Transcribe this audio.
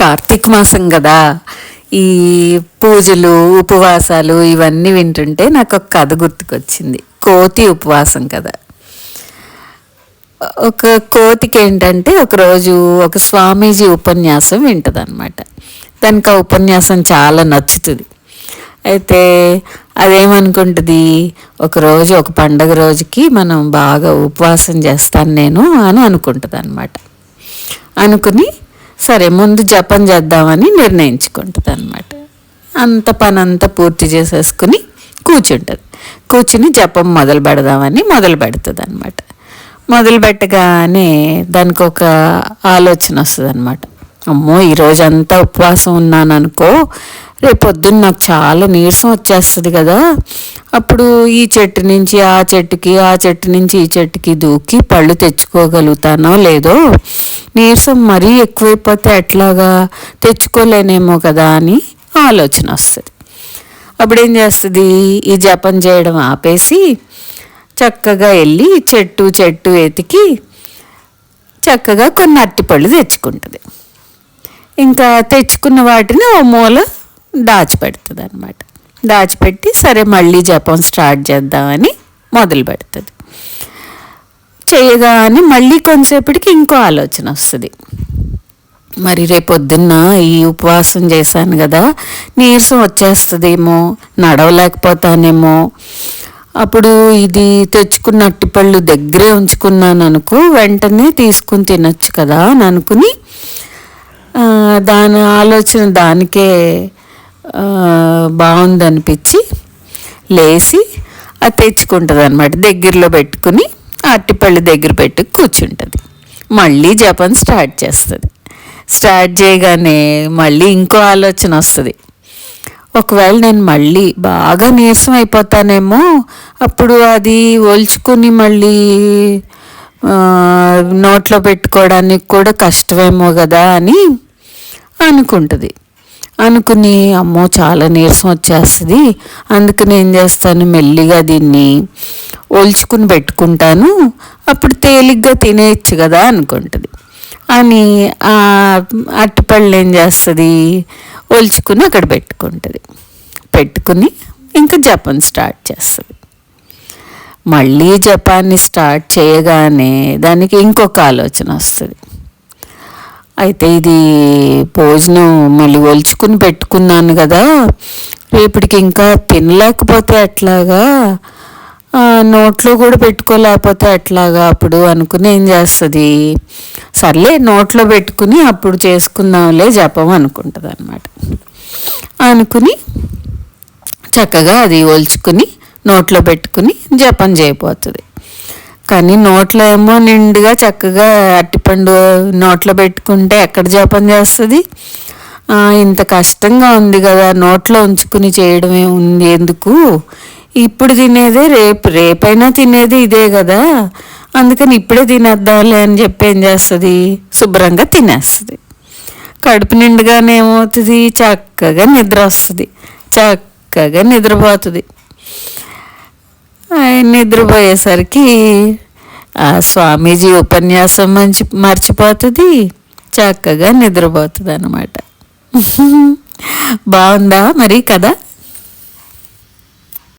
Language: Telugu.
కార్తీక మాసం కదా. ఈ పూజలు ఉపవాసాలు ఇవన్నీ వింటుంటే నాకు ఒక కథ గుర్తుకొచ్చింది. కోతి ఉపవాసం కదా. ఒక కోతికి ఏంటంటే ఒకరోజు ఒక స్వామీజీ ఉపన్యాసం వింటదనమాట దానికి ఆ ఉపన్యాసం చాలా నచ్చుతుంది. అయితే అదేమనుకుంటుంది? ఒకరోజు ఒక పండగ రోజుకి మనం బాగా ఉపవాసం చేస్తాను నేను అని అనుకుంటుంది అనమాట అనుకుని సరే ముందు జపం చేద్దామని నిర్ణయించుకుంటుంది అనమాట అంత పని అంతా పూర్తి చేసేసుకుని కూర్చుంటుంది కూర్చుని జపం మొదలు పెడదామని మొదలు పెడుతుంది అనమాట మొదలు పెట్టగానే దానికి ఒక ఆలోచన వస్తుంది అనమాట అమ్మో ఈరోజు అంతా ఉపవాసం ఉన్నాను అనుకో రేపొద్దున నాకు చాలా నీరసం వచ్చేస్తుంది కదా. అప్పుడు ఈ చెట్టు నుంచి ఆ చెట్టుకి ఆ చెట్టు నుంచి ఈ చెట్టుకి దూకి పళ్ళు తెచ్చుకోగలుగుతానో లేదో నీరసం మరీ ఎక్కువైపోతే ఎట్లాగా? తెచ్చుకోలేనేమో కదా అని ఆలోచన వస్తుంది. అప్పుడు ఏం చేస్తుంది? ఈ జపం చేయడం ఆపేసి చక్కగా వెళ్ళి చెట్టు చెట్టు ఎతికి చక్కగా కొన్ని అరటిపళ్ళు తెచ్చుకుంటుంది. ఇంకా తెచ్చుకున్న వాటిని ఓ మూల దాచిపెడుతుంది అనమాట దాచిపెట్టి సరే మళ్ళీ జపం స్టార్ట్ చేద్దామని మొదలు పెడుతుంది చేయగానే మళ్ళీ కొంతసేపటికి ఇంకో ఆలోచన వస్తుంది. మరి రేపొద్దున్న ఈ ఉపవాసం చేశాను కదా నీరసం వచ్చేస్తుందేమో నడవలేకపోతానేమో. అప్పుడు ఇది తెచ్చుకున్న అట్టిపళ్ళు దగ్గరే ఉంచుకున్నాను అనుకో వెంటనే తీసుకుని తినొచ్చు కదా అని అనుకుని దాని ఆలోచన దానికే బాగుందనిపించి లేచి అది తెచ్చుకుంటుంది అనమాట దగ్గరలో పెట్టుకుని. అట్టిపళ్ళు దగ్గర పెట్టి కూర్చుంటుంది. మళ్ళీ జపం స్టార్ట్ చేస్తుంది. స్టార్ట్ చేయగానే మళ్ళీ ఇంకో ఆలోచన వస్తుంది. ఒకవేళ నేను మళ్ళీ బాగా నీరసం అయిపోతానేమో అప్పుడు అది ఒల్చుకుని మళ్ళీ నోట్లో పెట్టుకోవడానికి కూడా కష్టమేమో కదా అని అనుకుంటుంది. అనుకుని అమ్మో చాలా నీరసం వచ్చేస్తుంది. అందుకని ఏం చేస్తాను మెల్లిగా దీన్ని ఒలుచుకుని పెట్టుకుంటాను. అప్పుడు తేలిగ్గా తినేయచ్చు కదా అనుకుంటుంది. అని అట్టిపళ్ళు ఏం చేస్తుంది? ఒలుచుకుని అక్కడ పెట్టుకుంటుంది. పెట్టుకుని ఇంకా జపం స్టార్ట్ చేస్తుంది. మళ్ళీ జపాన్ని స్టార్ట్ చేయగానే దానికి ఇంకొక ఆలోచన వస్తుంది. అయితే ఇది భోజనం మళ్ళీ ఒలుచుకుని పెట్టుకున్నాను కదా. రేపటికి ఇంకా తినలేకపోతే ఎట్లాగా? నోట్లో కూడా పెట్టుకోలేకపోతే ఎట్లాగా అప్పుడు అనుకుని ఏం చేస్తుంది? సర్లే నోట్లో పెట్టుకుని అప్పుడు చేసుకుందాంలే జపం అనుకుంటుంది అనమాట అనుకుని చక్కగా అది ఒలుచుకుని నోట్లో పెట్టుకుని జపం చేయబోతుంది. కానీ నోట్లో ఏమో నిండుగా చక్కగా అట్టిపండు నోట్లో పెట్టుకుంటే ఎక్కడ జపం చేస్తుంది? ఇంత కష్టంగా ఉంది కదా నోట్లో ఉంచుకుని చేయడమే ఉంది ఎందుకు? ఇప్పుడు తినేదే రేపు రేపైనా తినేది ఇదే కదా. అందుకని ఇప్పుడే తినేద్దాంలే అని చెప్పి ఏం చేస్తుంది? శుభ్రంగా తినేస్తుంది. కడుపు నిండుగానే ఏమవుతుంది? చక్కగా నిద్ర వస్తుంది చక్కగా నిద్రపోతుంది. నిద్రపోయేసరికి ఆ స్వామీజీ ఉపన్యాసం మంచి మర్చిపోతుంది. చక్కగా నిద్రపోతుంది అనమాట బాగుందా మరి కదా